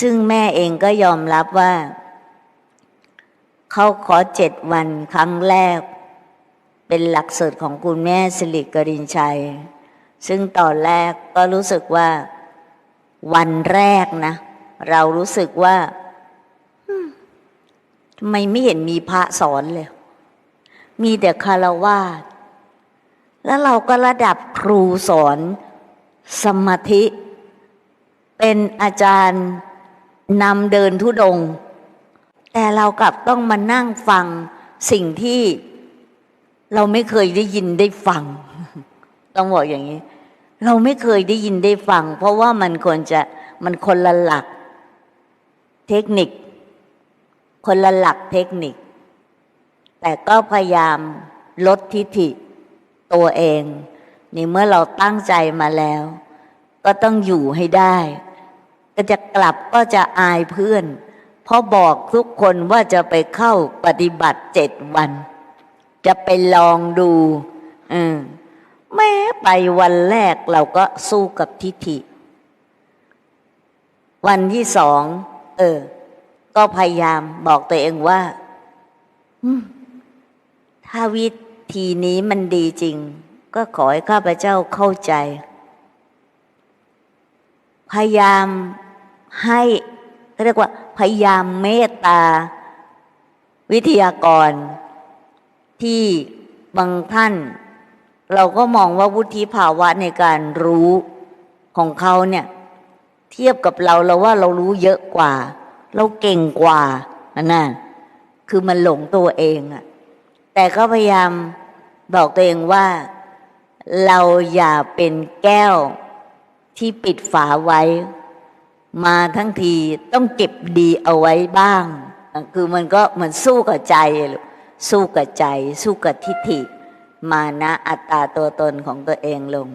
ซึ่งแม่เองก็ยอมรับว่า เขาขอเจ็ดวันครั้งแรก เป็นหลักสูตรของคุณแม่สิริกรินชัย ซึ่งตอนแรกก็รู้สึกว่า วันแรกนะ เรารู้สึกว่าทำไมไม่เห็นมีพระสอนเลย มีแต่คารวาสแล้วเราก็ระดับครูสอนสมาธิ เป็นอาจารย์ นำเดินทุดง แต่เรากลับต้องมานั่งฟังสิ่งที่เราไม่เคยได้ยินได้ฟัง ต้องบอกอย่างนี้ เราไม่เคยได้ยินได้ฟัง เพราะว่ามันควรจะมันคนละหลัก เทคนิค คนละหลักเทคนิค แต่ก็พยายามลดทิฐิตัวเอง นี่เมื่อเราตั้งใจมาแล้ว ก็ต้องอยู่ให้ได้ ก็จะกลับก็จะอายเพื่อนเพราะบอกทุกคนว่าจะไปเข้าปฏิบัติเจ็ดวัน จะไปลองดูอืมแม้ไปวันแรกเราก็สู้กับทิฏฐิ วันที่สองเออ ก็พยายามบอกตัวเองว่าถ้าวิธีนี้มันดีจริง ก็ขอให้ข้าพเจ้าเข้าใจ พยายาม ให้เรียกว่าพยายามเมตตา วิทยากร ที่บางท่าน เราก็มองว่าวุฒิภาวะในการรู้ของเขาเนี่ยเทียบกับเราเราว่าเรารู้เยอะกว่า เราเก่งกว่านั่นคือมันหลงตัวเองอะแต่ก็พยายามบอกตัวเองว่า เราอย่าเป็นแก้วที่ปิดฝาไว้ มาทั้งทีต้องเก็บดีเอาไว้บ้าง คือมันก็เหมือนสู้กับใจลูกสู้กับใจ สู้กับทิฏฐิ มานะอัตตาตัวตนของตัวเองลง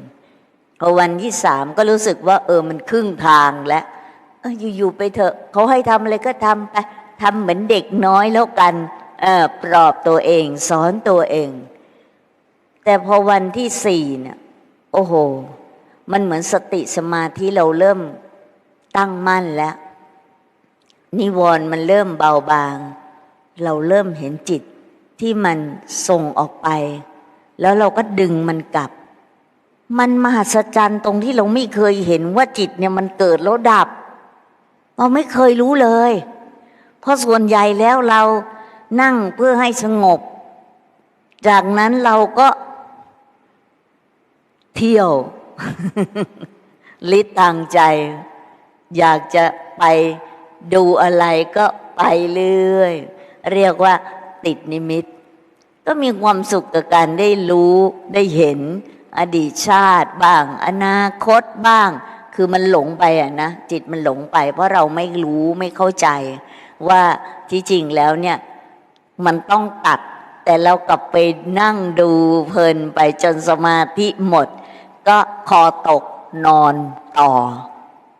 พอวันที่สามก็รู้สึกว่า เออมันครึ่งทางแล้วเอออยู่ๆไปเถอะเขาให้ทำอะไรก็ทำไปทำเหมือนเด็กน้อยแล้วกันเออปลอบตัวเอง สอนตัวเอง แต่พอวันที่สี่เนี่ยโอ้โห มันเหมือนสติสมาธิเราเริ่ม ตั้งมั่นแล้ว นิวรณ์มันเริ่มเบาบาง เราเริ่มเห็นจิตที่มันส่งออกไป แล้วเราก็ดึงมันกลับ มันมหัศจรรย์ตรงที่เราไม่เคยเห็นว่าจิตเนี่ยมันเกิดแล้วดับ เราไม่เคยรู้เลย เพราะส่วนใหญ่แล้วเรานั่งเพื่อให้สงบ จากนั้นเราก็เที่ยวลิดทางใจ อยากจะไปดูอะไรก็ไปเรื่อย เรียกว่าติดนิมิต ก็มีความสุขกับการได้รู้ได้เห็นอดีตชาติบ้าง อนาคตบ้าง คือมันหลงไปอะนะจิตมันหลงไป เพราะเราไม่รู้ไม่เข้าใจ ว่าที่จริงแล้วเนี่ยมันต้องตัด แต่เรากลับไปนั่งดูเพลินไปจนสมาธิหมด ก็คอตกนอนต่อ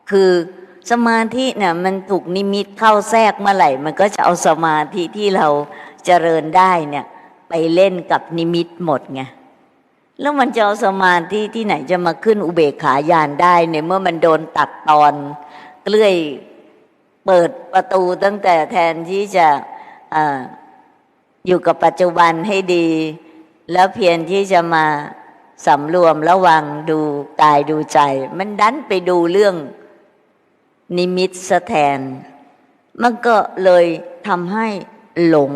คือ สมาธิเนี่ยมันถูกนิมิตเข้าแทรกเมื่อไหร่ มันก็จะเอาสมาธิที่เราเจริญได้เนี่ย ไปเล่นกับนิมิตหมดไงแล้วมันจะเอาสมาธิที่ไหนจะมาขึ้นอุเบกขาญาณได้ในเมื่อมันโดนตัดตอนเลื่อยเปิดประตูตั้งแต่แทนที่จะออยู่กับปัจจุบันให้ดี แล้วเพียรที่จะมาสำรวมระวังดูกายดูใจ มันดันไปดูเรื่อง นิมิตสะแทน มันก็เลยทำให้หลง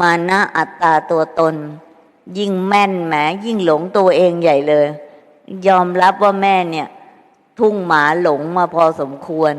มานะอัตตาตัวตน ยิ่งแม่นแหมยิ่งหลงตัวเองใหญ่เลย ยอมรับว่าแม่เนี่ย ทุ่งหมาหลงมาพอสมควร